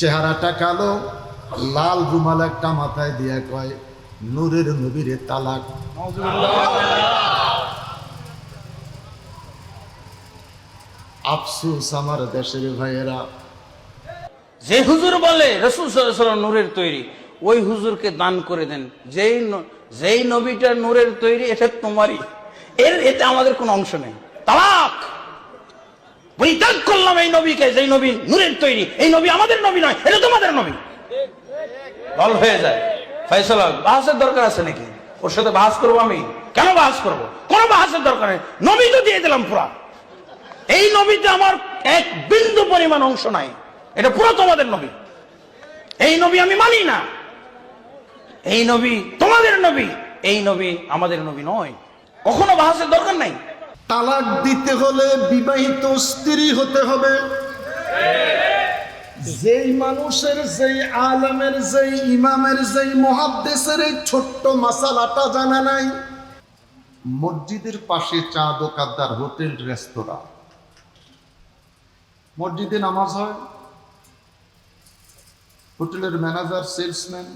চেহারাটা কালো, লাল রুমাল একটা মাথায় দিয়ে কয়, নূরের নবীরে তালাক। আফসুস আমার দেশের ভাইয়েরা। যে হুজুর বলে রসুল নূরের তৈরি, ওই হুজুরকে দান করে দেন। যেই যেই নবীটা নূরের তৈরি, এটা তোমারই। এর, এতে আমাদের কোনো অংশ নেই। তালাক! পরিত্যাগ করলাম এই নবীকে যেই নবী নূরের তৈরি। এই নবী আমাদের নবী নয় এটা তোমাদের নবী। বল হয়ে যায়। ফয়সলা বাহাসের দরকার আছে নাকি? ওর সাথে বাহাস করব আমি? কেন বাহাস করব? কোনো বাহাসের দরকার নেই। নবী তো দিয়ে দিলাম পুরা। এই নবীতে আমার এক বিন্দু পরিমাণ অংশ নাই। এটা পুরো তোমাদের নবী। এই নবী আমি মানি না। এই নবী তোমাদের নবী। এই নবী আমাদের নবী নয়। কখনো বাহাসের দরকার নাই? তালাক দিতে হলে বিবাহিত স্ত্রী হতে হবে। যেই মানুষের যেই আলমের যেই ইমামের যেই মহাদ্দেশের এই ছোট্ট মাসালাটা জানা নাই, মসজিদের পাশে চা দোকানদার, হোটেল, রেস্তোরাঁ। মসজিদে নামাজ হয়, হোটেলের ম্যানেজার, সেলসম্যান,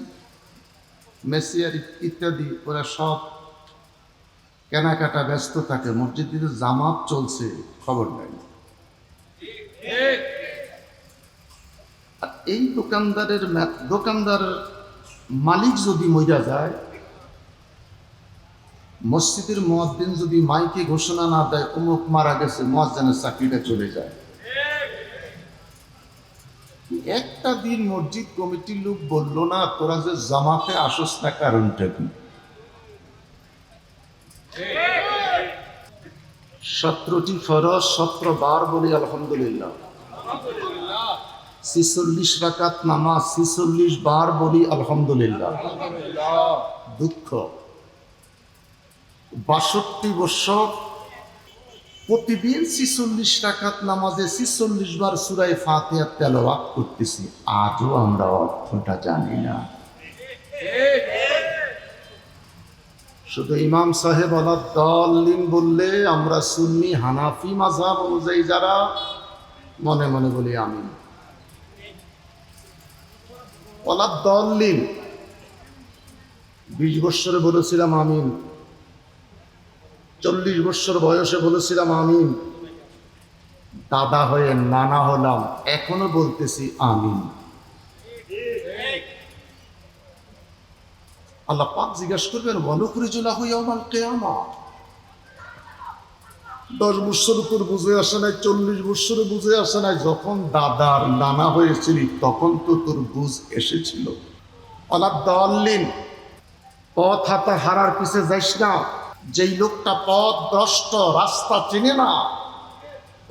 মেসিয়ার ইত্যাদি, ওরা সব কেনাকাটা ব্যস্ত থাকে মসজিদে যে জামাত চলছে, খবর নেই। আর এই দোকানদারের দোকানদার মালিক যদি মইরা যায়, মসজিদের মহাদ্দিন যদি মাইকে ঘোষণা না দেয়, অমুক মারা গেছে মহাজানের চাকরিটা চলে যায়। একটা দিন মসজিদ কমিটির লোক বলল, না, তোরা যে জামাতে আসস না, কারণটা কি? সতেরোটি ফরজ, সতেরো বার বলি আলহামদুলিল্লাহ। ছিচল্লিশ রাকাত নামাজ, ছিচল্লিশ বার বলি আলহামদুলিল্লাহ। দুঃখ। বাষট্টি বছর প্রতিদিন ছিচল্লিশ রাকাত নামাজে ছিচল্লিশ বার সুরাই ফাতেহার তেলাওয়াত করতেছি। আজও আমরা অর্থটা জানি না। শুধু ইমাম সাহেব আলাদ দলিন বললে, আমরা সুন্নি হানাফি মাঝাব অনুযায়ী যারা, মনে মনে বলি আমি ওলা দলিন। বিশ বৎসরে বলেছিলাম আমিন। চল্লিশ বৎসর বয়সে বলেছিলাম আমিন। দাদা হয়ে নানা হলাম, এখনও বলতেছি আমিন। আল্লাহ পাক জিজ্ঞাসা করবেন অনুকরিজুলা হইয়ামাল কেয়ামা? দশ বৎসর উপর বুঝে আসে নাই, চল্লিশ বৎসরে বুঝে আসে নাই, যখন দাদার নানা হয়েছিলি, তখন তো তোর বুঝ এসেছিল। অলাপ দলিন পথ হাতা হারার পিছে যাইস না, যেই লোকটা পথ ভ্রষ্ট, রাস্তা চিনে না,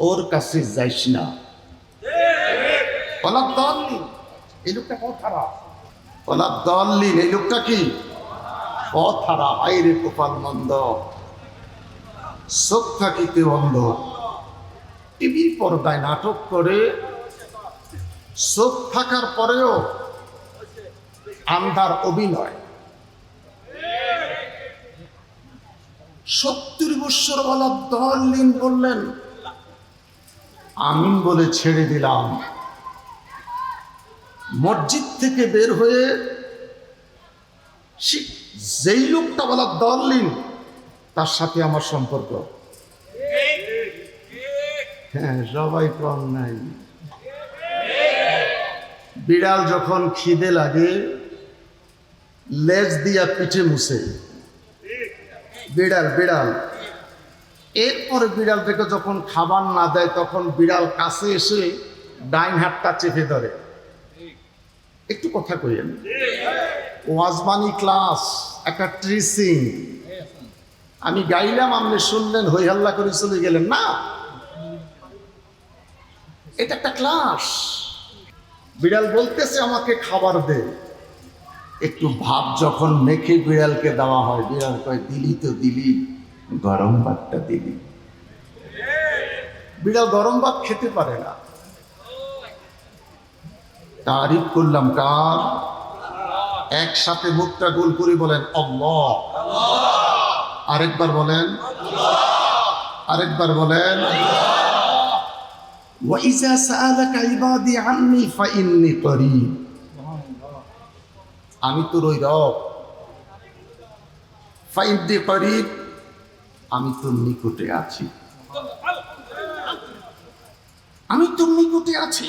ওর কাছে যাইস না। অলাপ দলিন এই লোকটা পথ হারা ওলা দলিন এই লোকটা কি? পথ হারা আইরে কপাল মন্দ চোখ থাকিতে অন্ধ টিভির পর্দায় নাটক করে, চোখ থাকার পরেও আন্ধার অভিনয়। সত্তর বৎসর বলা দলিন বললেন, আমিন বলে ছেড়ে দিলাম। মসজিদ থেকে বের হয়ে যেই লোকটা বলা দলিন তার সাথে আমার সম্পর্ক। হ্যাঁ সবাই কম নাই। বিড়াল যখন খিদে লাগে, লেজ দিয়া পিঠে মুছে। বিড়াল বিড়াল। এরপরে বিড়াল থেকে যখন খাবার না দেয়, তখন বিড়াল কাছে এসে ডাইন হাতটা চেপে ধরে। একটু কথা কইেন ওয়াজবানি ক্লাস, একটা ট্রিসিং আমি গাইলাম, আপনি শুনলেন, হই হাল্লা করে চলে গেলেন। না। এটা একটা ক্লাস। বিড়াল বলতেছে, আমাকে খাবার দে। একটু ভাব যখন মেখে বিড়ালকে দেওয়া হয়, বিড়াল কয়, দিলি তো দিলি, গরম ভাতটা দিলি। বিড়াল গরম ভাত খেতে পারে না। তারিফ করলাম কার একসাথে মুখটা গোল করে বলেন অল্লাহ আরেকবার বলেন আরেকবার বলেন وإذا سألك عبادي عني فإني قريب আমি তোর ওই রব ফাইন্দি করিব আমি তোর নিকটে আছি আমি তোর নিকটে আছি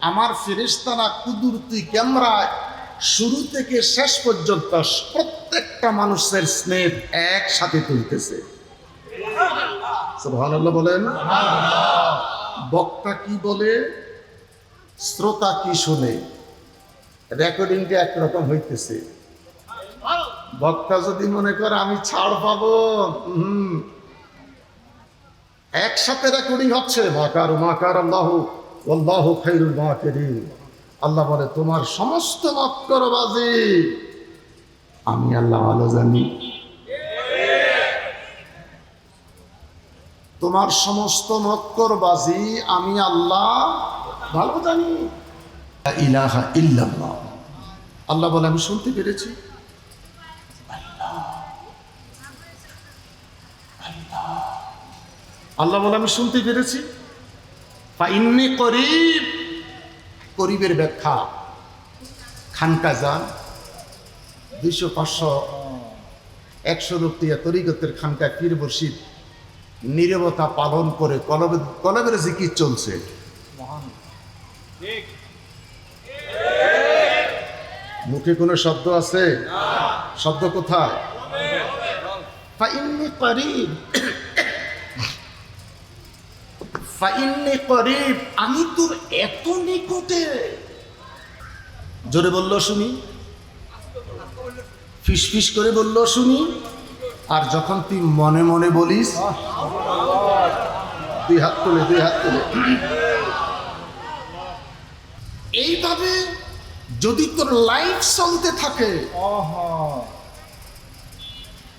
আমার ফেরেশতারা কুদরতি ক্যামেরায় শুরু থেকে শেষ পর্যন্ত প্রত্যেকটা মানুষের স্নেপ একসাথে তুলতেছে। বলেন? বক্তা কি বলে? শ্রোতা কি শুনে? রেকর্ডিংটা একরকম হইতেছে। বক্তা যদি মনে করে, আমি ছাড় পাবো। হুম। একসাথে রেকর্ডিং হচ্ছে। মাকার মাকার আল্লাহ আল্লাহ খাইরুল মাকিরিন আল্লাহ বলে, তোমার সমস্ত মক্কর মক্করবাজি আমি আল্লাহ ভালো জানি। তোমার সমস্ত মক্কর মক্করবাজি আমি আল্লাহ ভালো জানি। ইলাহা ইল্লাল্লাহ। আল্লাহ বলে, আমি শুনতে পেরেছি। আল্লাহ বলে, আমি শুনতে পেরেছি। ইন্নি করিব। করিবের ব্যাখ্যা। খানকা যান। দুইশো পাঁচশো একশো রুপিয়া তরিগতের খানকা পীর বর্ষিদ নীরবতা পালন করে কলবে কলবের জিকির চলছে। মুখে কোনো শব্দ আছে? শব্দ কোথায়? ফাইন্নি করিব, আমি তোর এত নিকটে। জোরে বলল শুনি। ফিস করে বলল শুনি। আর যখন তুই মনে মনে বলিস, দুই হাত তুলে, দুই হাত তুলে। এইভাবে যদি তোর লাইফ চলতে থাকে,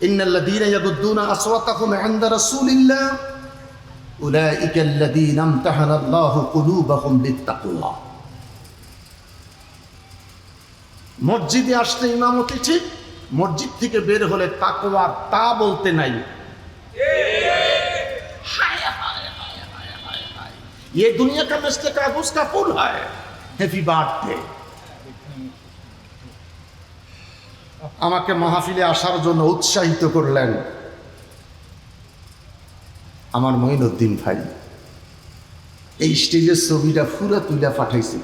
ইন্নাল্লাযীনা ইয়াগুদ্দুনা আসওয়াতাহুম ইনদা রাসূলিল্লাহ উলাইকা আল্লাযীনা ইমতাহানা আল্লাহু কুলুবাহুম লিত্তাকওয়া মসজিদে আসতে ইমামতি ঠিক মসজিদ থেকে বের হলে তাকওয়া তা বলতে নাই हाय हाय हाय हाय हाय हाय ये दुनिया का मिस्टर कागज का पुल है हैप्पी बार्थडे আমাকে মাহফিলে আসার জন্য উৎসাহিত করলেন আমার মঈনুদ্দিন ভাই। এই স্টেজের ছবিটা ফুরা তুইলা পাঠাইছে।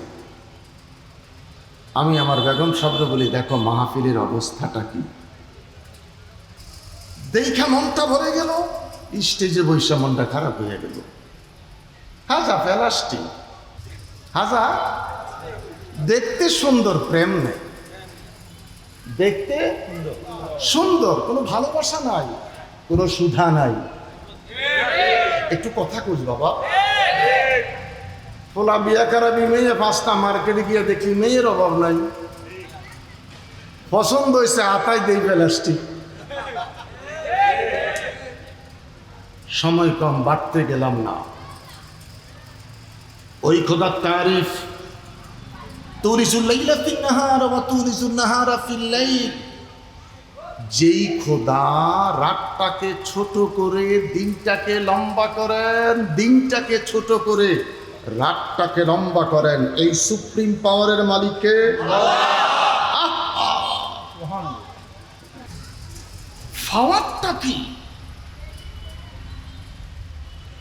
আমি আমার বেগম শব্দ বলি, দেখো মাহফিলের অবস্থাটা কি? দেখা মনটা ভরে গেল, স্টেজে বৈশা মনটা খারাপ হয়ে গেল। হাজা প্লাস্টিক হাজা, দেখতে সুন্দর, প্রেম নেই। দেখতে সুন্দর, কোনো ভালোবাসা নাই, কোনো সুধা নাই। একটু কথা কুজ বাবা। পোলা বিয়া করাবি মেয়ে পাঁচটা মার্কেটে গিয়ে দেখি মেয়ের অভাব নাই। পছন্দ হয়েছে আতাই দেই প্লাস্টিক। সময় কম, বাড়তে গেলাম না। ওই খোদার তারিফ। তুরিজুল্লাইলা ফিল নাহার, ওয়া তুরিজুন নাহারা ফিল লাইল। যেই খোদা রাতটাকে ছোট করে, দিনটাকে লম্বা করেন, দিনটাকে ছোট করে, রাতটাকে লম্বা করেন, এই সুপ্রিম পাওয়ারের মালিককে? পাওয়ারটা কি?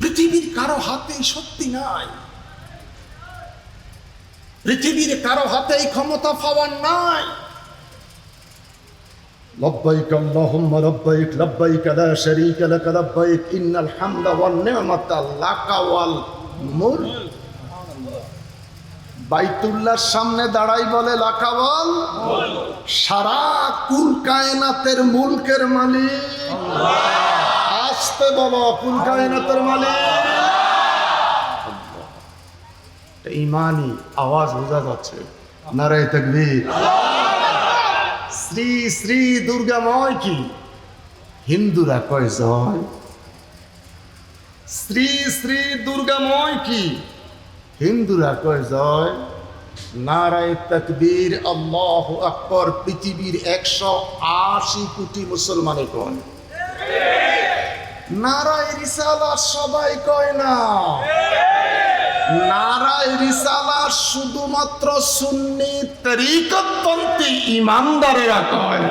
পৃথিবীর কারও হাতে শক্তি নাই। পৃথিবীর কারও হাতে এই ক্ষমতা পাওয়ার নাই। لبيك اللهم لبيك لبيك لا شريك لك لبيك إن الحمد والنعمة لك والملك বাইতুল্লাহর সামনে দাঁড়াই বলে লাকাওয়াল সারা কুল কায়নাতের মুলকের মালিক আসতে বলো কুল কায়নাতের মালিক ইমানি আওয়াজ বোঝা যাচ্ছে নারায় তকবীর শ্রী শ্রী দুর্গাময় কি? হিন্দুরা কয় জয়। শ্রী শ্রী দুর্গাময় কি? হিন্দুরা কয় জয়। নারায় তকবীর, আল্লাহ আকবর, পৃথিবীর একশো আশি কোটি মুসলমানে কয়। নারায় রিসালা সবাই কয় না। নারায় রিসালা শুধুমাত্র সুন্নি তরিকতপন্থী ইমানদারেরা কয়।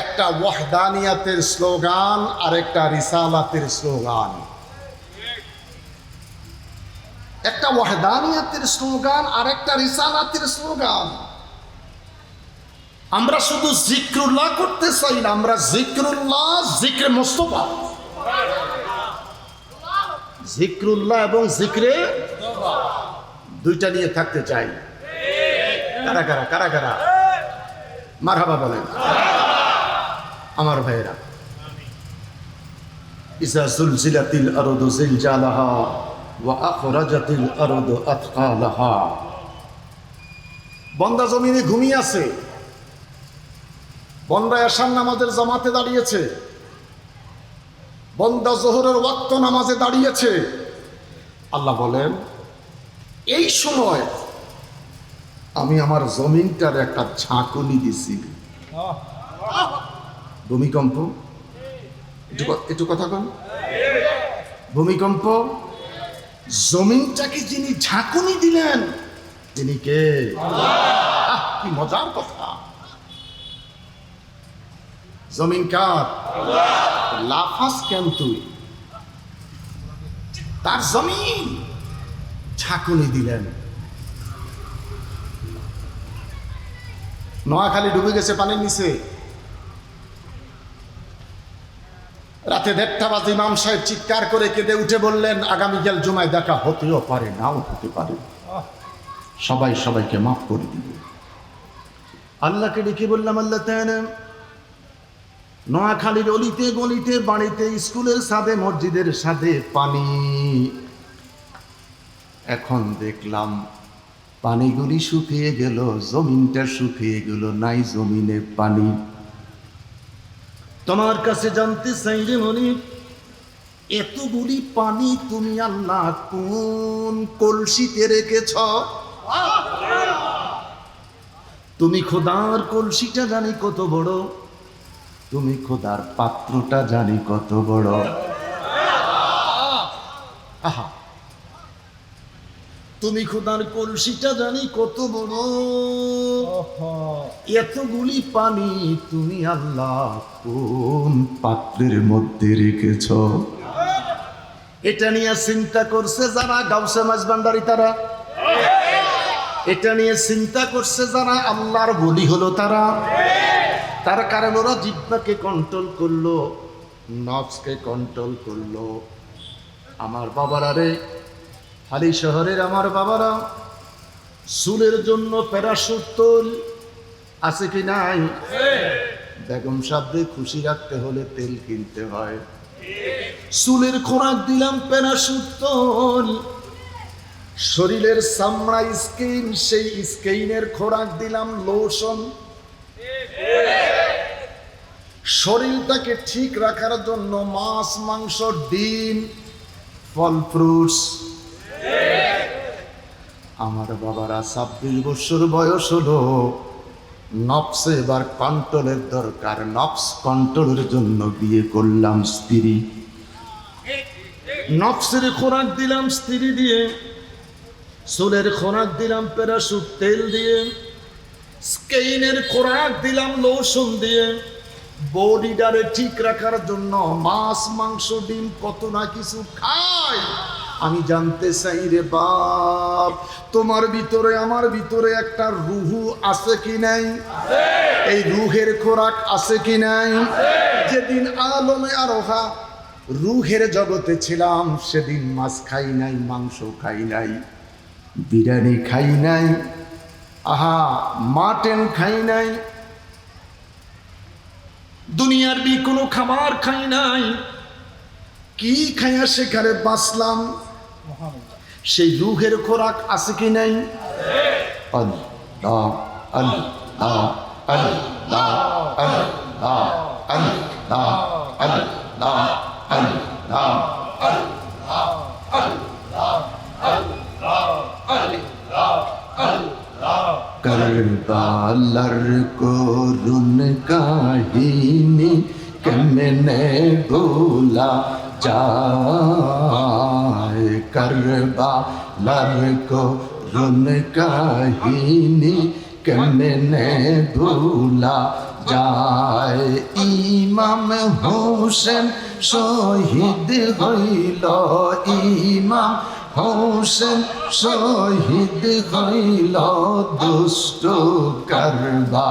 একটা ওয়াহদানিয়াতের স্লোগান আর একটা রিসালাতের স্লোগান। একটা ওয়াহদানিয়াতের স্লোগান আর একটা রিসালাতের স্লোগান। আমরা শুধু জিক্রুল্লাহ করতে চাই না, আমরা জিক্রুল্লাহ, জিক্রে মোস্তফা। জিক্রুল্লাহ এবং জিক্রে দুইটা নিয়ে থাকতে চাই। কারা কারা কারা কারা? মারহাবা বলেন। আমার ভাইয়েরা। ইসা জুলজিলাতিল আরদু জিলজালাহা। বন্দা জমিনে ঘুমিয়ে আছে। বন্দা এশার নামাজের জামাতে দাঁড়িয়েছে। বন্দা জোহরের ওয়াক্ত নামাজে দাঁড়িয়েছে। আল্লাহ বলেন, এই সময় আমি আমার জমিনটার একটা ঝাঁকুনি দিছি। ভূমিকম্প? একটু কথা কন। ভূমিকম্প? জমিনটাকে যিনি ঝাঁকুনি দিলেন, তিনি কে? কি মজার কথা। জমিন কার? লাফাস কেন তুই তার জমিন ঝাঁকুনি দিলেন। নোয়াখালী ডুবে গেছে পানির নিচে। রাতে দেড়টা বাজে ইমাম সাহেব চিৎকার করে কেঁদে উঠে বললেন আগামীকাল জুমায় দেখা হতেও পারে, নাও হতে পারে। সবাই সবাইকে মাফ করে দিবে। আল্লাহকে ডেকে বললাম, আল্লাহ নোয়াখালীর অলিতে গলিতে বাড়িতে স্কুলের সাথে মসজিদের সাথে পানি। এখন দেখলাম পানিগুলি শুকিয়ে গেল, জমিনটা শুকিয়ে গেল, নাই জমিনে পানি। তোমার কাছে জানতে চাই মনি, এতগুলি পানি তুমি আল্লাহ কোন কলসিতে রেখেছ? তুমি খোদার কলসিটা জানি কত বড়, তুমি খোদার পাত্রটা জানি কত বড়। আহা তুমি খোদার কলসিটা জানি কত বড়। এতগুলি পানি তুমি আল্লাহ কোন পাত্রের মধ্যে রেখেছ? এটা নিয়ে চিন্তা করছে যারা গাউসে মাছ ভান্ডারি তারা। এটা নিয়ে চিন্তা করছে যারা আল্লাহর বলি হলো তারা। তার কারণ ওরা জিব্বাকে কন্ট্রোল করল নফসকে কন্ট্রোল করল। আমার বাবারা রে হালি শহরের আমার বাবারা, চুলের জন্য প্যারাশুট তোল, আছে কি নাই? বেগম সাহেবকে খুশি রাখতে হলে তেল কিনতে হয়। চুলের খোরাক দিলাম প্যারাশুট তোল। শরীরের চামড়া স্কিন, সেই স্কিনের খোরাক দিলাম লোশন। শরীরটাকে ঠিক রাখার জন্য মাছ, মাংস, ডিম, ফল, ফ্রুটস আমার বাবারা ছাব্বিশ বছর বয়স হলো। নফসে এবার কন্ট্রোলের দরকার। নফস কন্ট্রোলের জন্য বিয়ে করলাম স্ত্রী। নফসের খোরাক দিলাম স্ত্রী দিয়ে। চুলের খোরাক দিলাম প্যারাসুট তেল দিয়ে। স্কেইনের খোরাক দিলাম লোশন দিয়ে। বডিটারে ঠিক রাখার জন্য মাছ, মাংস, ডিম, কত না কিছু খাই। আমি জানতে চাই রে বাপ, তোমার ভিতরে, আমার ভিতরে একটা রুহু আছে কি নাই? এই রুহের খোরাক আছে কি নাই? যেদিন আলমে আরোহা রুহের জগতে ছিলাম, সেদিন মাছ খাই নাই, মাংস খাই নাই, বিরিয়ানি খাই নাই, আহা, মাটন খাই নাই, দুনিয়ার বি কোনো খাবার খাই নাই। কি খাইয়া সেখানে বাঁচলাম? সেই রুহের খোরাক আছে কি নাই আল্লাহ আল্লাহ আল্লাহ আল্লাহ করবালার করুন কাহিনী কেমনে ভোলা যায় করবালার করুন কাহিনী কেমনে ভোলা যায় ইমাম হোসেন শহীদ হইল ইমাম হোসেন শহীদ হইল দুষ্ট করবা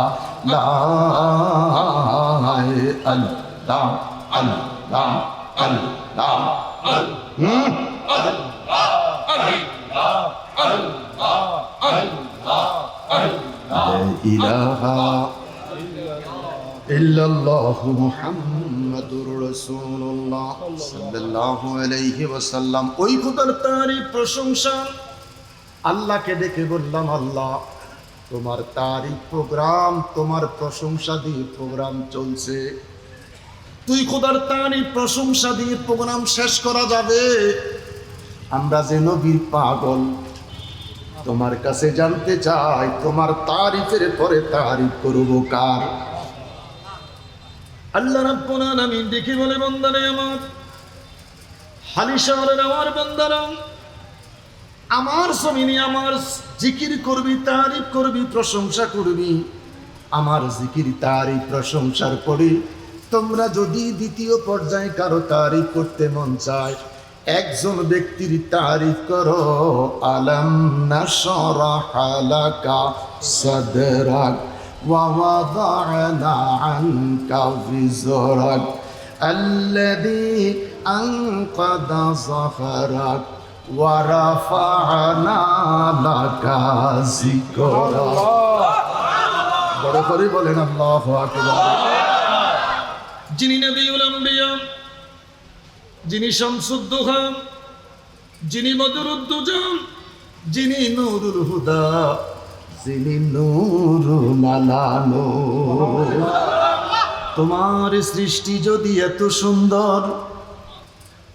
আল্লাহ আল্লাহ আল্লাহ ওই খোদার তারই প্রশংসা আল্লাহকে দেখে বললাম, আল্লাহ, তোমার তারিখ প্রোগ্রাম, তোমার প্রশংসা দিয়ে প্রোগ্রাম চলছে। তুই খোদার তারই প্রশংসা দিয়ে প্রোগ্রাম শেষ করা যাবে। আমরা যে নবীর পাগল, তোমার কাছে জানতে চাই, তোমার তারিফের পরে তারিফ করব কার? আল্লাহ রাব্বুল আলামিন দেখি বলে, বন্দারে আমার হালি শহরের আমার বন্দারা, আমার জমিনে আমার জিকির করবি, তারিফ করবি, প্রশংসা করবি। আমার জিকির, তারিফ, প্রশংসার পরে তোমরা যদি দ্বিতীয় পর্যায়ে কারো তারিফ করতে মন চায় একজন ব্যক্তির তারিফ করো আলম নাশরাহালাকা সাদরাক ووضعنا عنك وزرك الذي أنقض ظهرك ورفعنا لك ذكرك বড় করে বলেন আল্লাহ আকবার যিনি নবীউল আম্বিয়া, যিনি শামসুদ্দোহান যিনি মদরুদ্দুজান, যিনি নুরুল হুদা, যিনি নুরুল আলানো তোমার সৃষ্টি যদি এত সুন্দর,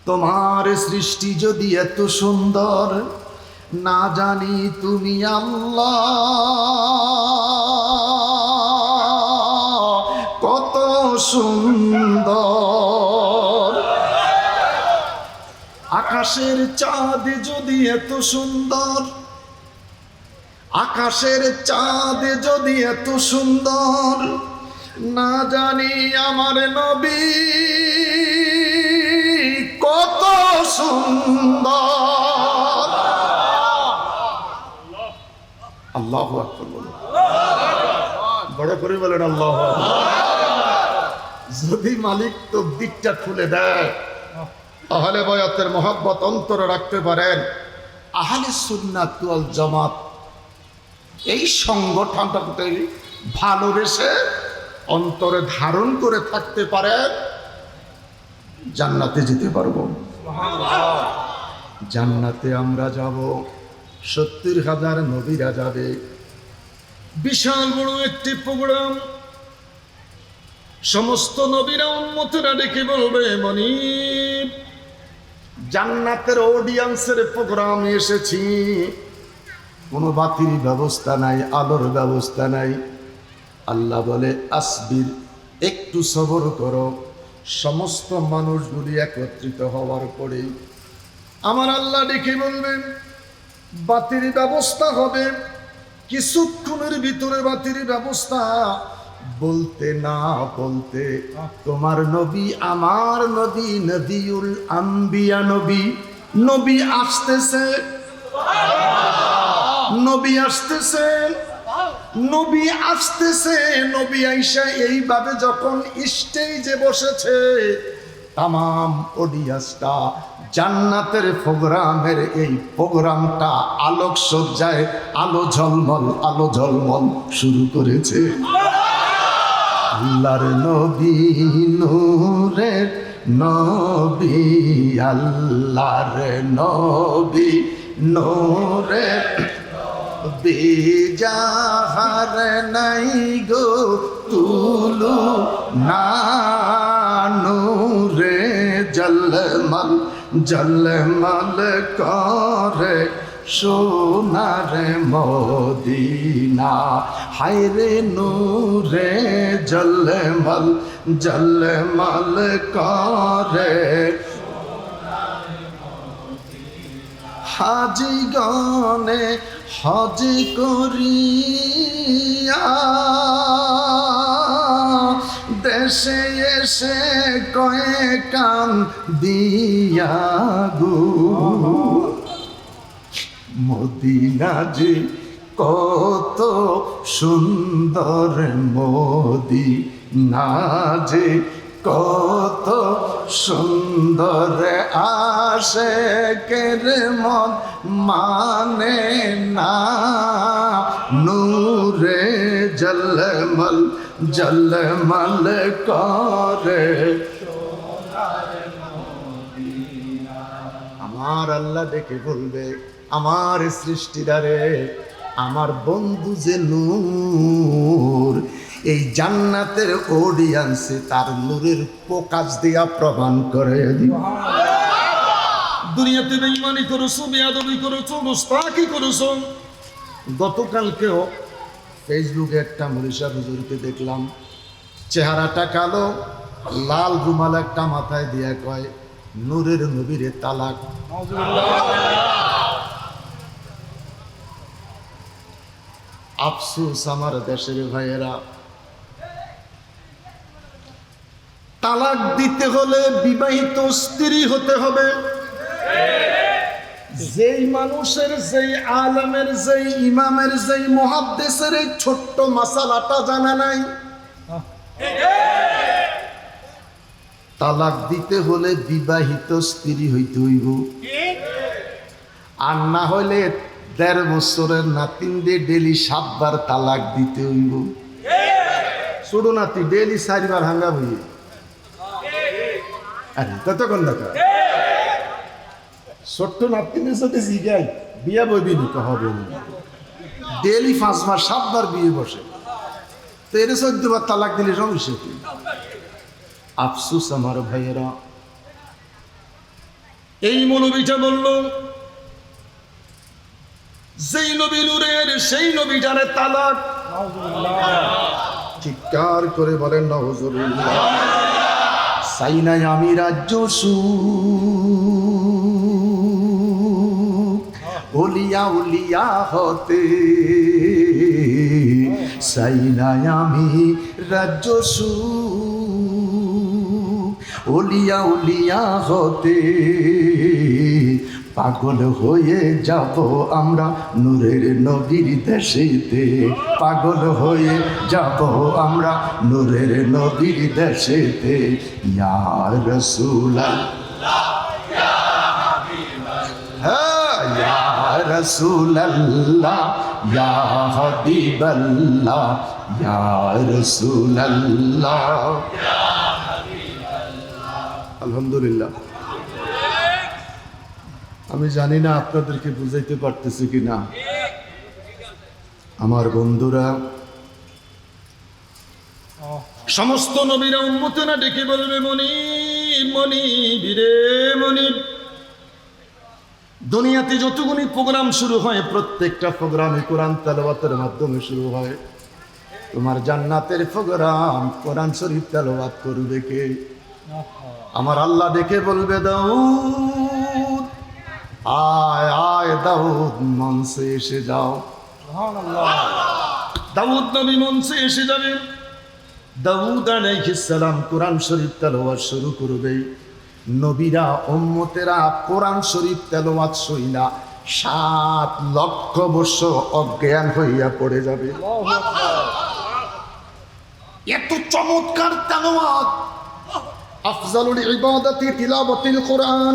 তোমার সৃষ্টি যদি এত সুন্দর, না জানি তুমি আল্লাহ। সুন্দর। আকাশের চাঁদ যদি এত সুন্দর, আকাশের চাঁদ যদি এত সুন্দর, না জানি আমার নবী কত সুন্দর। আল্লাহ বড় করে বলেন আল্লাহ যদি মালিক তো দিকটা খুলে দেয়, তাহলে বয়াতের মহাব্বত অন্তরে রাখতে পারেন। আহলে সুন্নাত ওয়াল জামাত, এই সংগঠনটাকে ভালোবেসে অন্তরে ধারণ করে থাকতে পারেন জান্নাতে যেতে পারব। জান্নাতে আমরা যাব, সত্তর হাজার নবীরা যাবে। বিশাল বড় একটি প্রোগ্রাম। সমস্ত নবীরা উন্মতেরা ডেকে বলবে, মনিব, জান্নাতের অডিয়েন্সের প্রোগ্রামে এসেছি। কোনো বাতির ব্যবস্থা নাই, আলোর ব্যবস্থা নাই। আল্লাহ বলে, আসবির, একটু সবর করো। সমস্ত মানুষগুলি একত্রিত হওয়ার পরে আমার আল্লাহ ডেকে বলবেন বাতির ব্যবস্থা হবে। কিছুক্ষণের ভিতরে বাতির ব্যবস্থা বলতে না বলতে, তোমার নবী আমার নবী, নবীউল আম্বিয়া নবী। নবী আসতেছে। নবী আসতেছে। নবী আসতেছে। নবী আইসা এইভাবে যখন স্টেজে বসেছে তাম অডিয়াসটা জান্নাতের প্রোগ্রামের এই প্রোগ্রামটা আলোক সজ্জায় আলো ঝলমল আলো ঝলমল শুরু করেছে। আল্লাহর নবী নূরের নবী, আল্লাহর নবী নূরের বেজাহার নাই গো তুলু নানুরে জলমল জলমল করে সোনার মদিনা। হায়রে নূরে জলমল জলমল করে। হাজি গনে হজি করিয়া, দেশে এসে কয়ে কান দিয়া গো। মদিনাজি কত সুন্দর মোদি নাজে কত সুন্দর আসে কের মন মানে না। নূরে জলমল জলমল করে আমার আল্লাহ ডেকে বলবে, আমার সৃষ্টিদারে আমার বন্ধু যে নূর, এই জান্নাতের অডিয়ান্সে তার নূরের প্রকাশ দিয়া প্রমাণ করে দিব। দুনিয়াতে বেইমানি করেছ, বেয়াদবি করেছ মুস্তাকি করেছ। গতকালকেও ফেসবুকে একটা মনীষা হুজুরকে দেখলাম, চেহারাটা কালো, লাল রুমাল একটা মাথায় দিয়া কয় নূরের নবীরে তালাক। আফসুস আমার দেশের ভাইয়েরা। তালাক দিতে হলে বিবাহিত স্ত্রী হতে হবে। যেই মানুষের যেই আলমের যেই ইমামের যেই মহাদ্দেশের এই ছোট্ট মাসালাটা জানা নাই। তালাক দিতে হলে বিবাহিত স্ত্রী হইতে হইব। আর না হলে দেড় বছরের নাতিন দিয়ে ডেলি সাতবার তালাক দিতে হইব। ছোট নাতি ডেলি চারিবার হাঙ্গা হইবে আরে, ততক্ষণ দেখা। ছোট্ট নাতিনের সাথে জিগাই, বিয়া বইবি নিতে হবে ডেলি পাঁচ মাস সাতবার বিয়ে বসে। তো এর চোদ্দবার তালাক দিলে সমস্যা আফসুস আমার ভাইয়েরা। এই মৌলবীটা বলল যেই নবী নূরের সেই নবীটারে তালাক। চিৎকার করে বলেন নজরুল্লাহ সাই নাই আমি রাজ্য সু উলিয়া উলিয়া হতে সাই নাই আমি রাজ্য উলিয়া উলিয়া হতে। পাগল হয়ে যাব আমরা নূরের নবীর দেশেতে। পাগল হয়ে যাব আমরা নূরের নবীর দেশেতে। ইয়া রসুলা হ্যাঁ ইয়া রসুলাল্লাহ ইয়া রসুলাল্লাহ। আলহামদুলিল্লাহ। আমি জানি না আপনাদেরকে বুঝাইতে পারতেছি কি না আমার বন্ধুরা, সমস্ত নবীরা উন্মতেরা ডেকে বলবে, মনি মনি, বীরে মনি। দুনিয়াতে যতগুলি প্রোগ্রাম শুরু হয়, প্রত্যেকটা প্রোগ্রামে কোরআন তেলাওয়াতের মাধ্যমে শুরু হয়। তোমার জান্নাতের প্রোগ্রাম কোরআন শরীফ তেলাওয়াত করবে কে? আমার আল্লাহ দেখে বলবে দাউদ আয় আয় দাউদ মঞ্চে এসে যাও। দাউদ নবী মঞ্চে এসে যাবে। দাউদ আলাইহিস সালাম কোরআন শরীফ তেলাওয়াত শুরু করবে। নবীরা উম্মতেরা কোরআন শরীফ তেলাওয়াত সইলা সাত লক্ষ বছর অজ্ঞান হইয়া পড়ে যাবে। এত চমৎকার তেলাওয়াত! আফজালুল ইবাদাতি তিলাওয়াতিল কোরআন।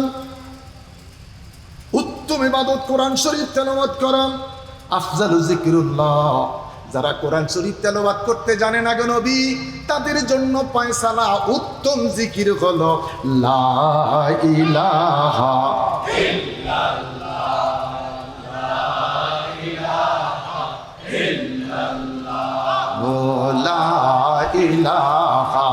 উত্তম ইবাদত কোরআন শরীফ তেলাওয়াত করা। আফজালু জিকিরুল্লাহ যারা কোরআন শরীফ তেলাওয়াত করতে জানে না গো নবী, তাদের জন্য পয়সালা উত্তম জিকির হলো লা ইলাহা ও লা ইলাহা